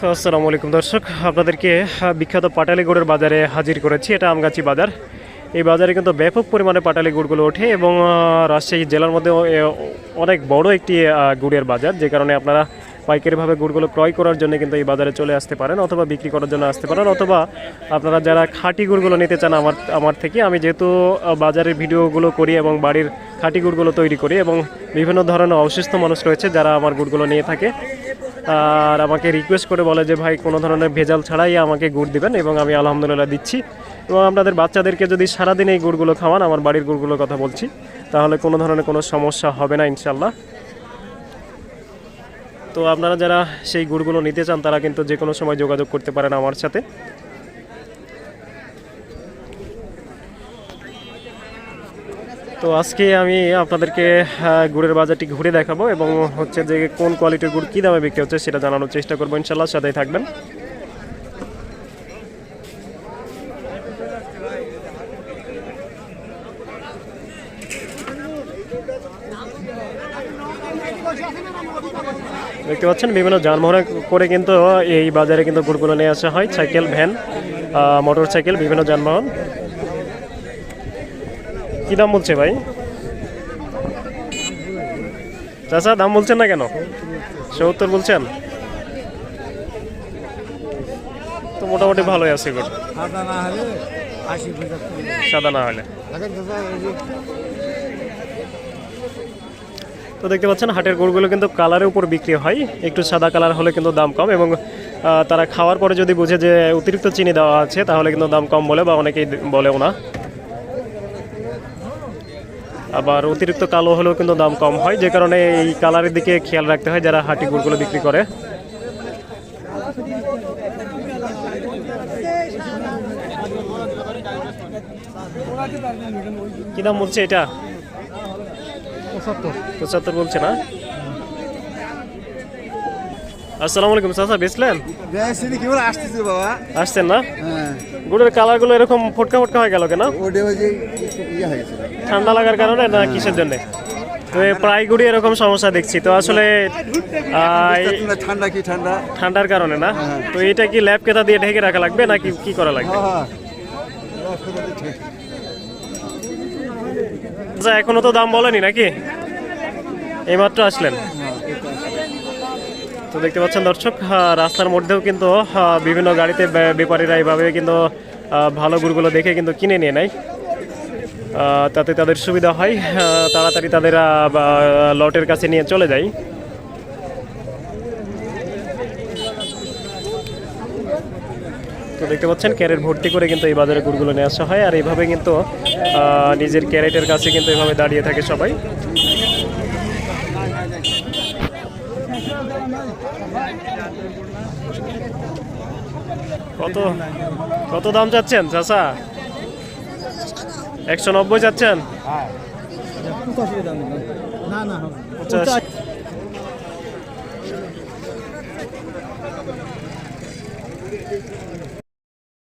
তো আসসালামু আলাইকুম দর্শক, আপনাদেরকে বিখ্যাত পাটালি গুড়ের বাজারে হাজির করেছি, এটা আমগাছি বাজার। এই বাজারে কিন্তু ব্যাপক পরিমাণে পাটালি গুড়গুলো ওঠে এবং রাজশাহী জেলার মধ্যে অনেক বড় একটি গুড়ের বাজার, যে কারণে আপনারা পাইকারিভাবে গুড়গুলো ক্রয় করার জন্য কিন্তু এই বাজারে চলে আসতে পারেন অথবা বিক্রি করার জন্য আসতে পারেন অথবা আপনারা যারা খাঁটি গুড়গুলো নিতে চান আমার আমার থেকে, আমি যেহেতু বাজারের ভিডিওগুলো করি এবং বাড়ির খাঁটি গুড়গুলো তৈরি করি এবং বিভিন্ন ধরনের অসুস্থ মানুষ রয়েছে যারা আমার গুড়গুলো নিয়ে থাকে আর আমাকে রিকোয়েস্ট করে বলে যে, ভাই, কোনো ধরনের ভেজাল ছাড়াই আমাকে গুড় দিবেন এবং আমি আলহামদুলিল্লাহ দিচ্ছি এবং আপনাদের বাচ্চাদেরকে যদি সারাদিন এই গুড়গুলো খাওয়ান, আমার বাড়ির গুড়গুলোর কথা বলছি, তাহলে কোনো ধরনের কোনো সমস্যা হবে না ইনশাল্লাহ তো আপনারা যারা সেই গুড়গুলো নিতে চান, তারা কিন্তু যে কোনো সময় যোগাযোগ করতে পারেন আমার সাথে। তো আজকে আমি আপনাদেরকে গুড়ের বাজারটি ঘুরে দেখাবো এবং হচ্ছে যে কোন কোয়ালিটির গুড় কী দামে বিক্রি হচ্ছে সেটা জানানোর চেষ্টা করব। ইনশাল্লাহ সাথেই থাকবেন। দেখতে পাচ্ছেন, বিভিন্ন যানবাহনে করে কিন্তু এই বাজারে কিন্তু গুড়গুলো নিয়ে আসা হয়। সাইকেল, ভ্যান মোটর সাইকেল বিভিন্ন যানবাহন। কি দাম বলছে ভাই? চাচা দাম বলছেন না কেন? সত্তর বলছেন? তো মোটামুটি ভালোই আছে সাদা না হলে তো দেখতে পাচ্ছেন হাটের গুড়গুলো কিন্তু কালারের উপর বিক্রি হয়। একটু সাদা কালার হলে কিন্তু দাম কম এবং তারা খাওয়ার পরে যদি বুঝে যে অতিরিক্ত চিনি দেওয়া আছে তাহলে কিন্তু দাম কম বলে বা অনেকেই বলেও না। আবার অতিরিক্ত কালো হলেও কিন্তু দাম কম হয় যে কারণে এই কালারের দিকে খেয়াল রাখতে হয় যারা হাটি গুড়গুলো বিক্রি করে। কি দাম বলছে এটা? পঁচাত্তর। পঁচাত্তর বলছে না? আসসালামু আলাইকুম চাচা বেচলেন? আসতেছে বাবা। আসছেন না? হ্যাঁ। গুড়ের কালারগুলো এরকম ফটকা ফটকা হয়ে গেল কেন? ইয়ে হয়ে ঠান্ডা লাগার কারণে না কিসের জন্য? তো প্রায় গুড়ি এরকম সমস্যা দেখছি। তো আসলে ঠান্ডা কি ঠান্ডা? ঠান্ডার কারণে না? তো এটা কি ল্যাব কেতা দিয়ে ঢেকে রাখা লাগবে নাকি কি করা লাগবে? হ্যাঁ আচ্ছা এখনও তো দাম বলেনি নাকি? এইমাত্র আসলেন। তো দেখতে পাচ্ছেন দর্শক রাস্তার মধ্যেও কিন্তু বিভিন্ন গাড়িতে ব্যাপারীরা এইভাবে কিন্তু ভালো গুড়গুলো দেখে কিন্তু কিনে নিয়ে নেয়। তাতে তাদের সুবিধা হয় তাড়াতাড়ি তাদের লটের কাছে নিয়ে চলে যায়। তো দেখতে পাচ্ছেন, ক্যারেট ভর্তি করে কিন্তু এই বাজারে গুড়গুলো নিয়ে আসা হয়, আর এইভাবে কিন্তু নিজের ক্যারেটের কাছে কিন্তু এইভাবে দাঁড়িয়ে থাকে সবাই। কত? কত দাম চাচ্ছেন চাষা একশো নব্বই চাচ্ছেন? পঞ্চাশ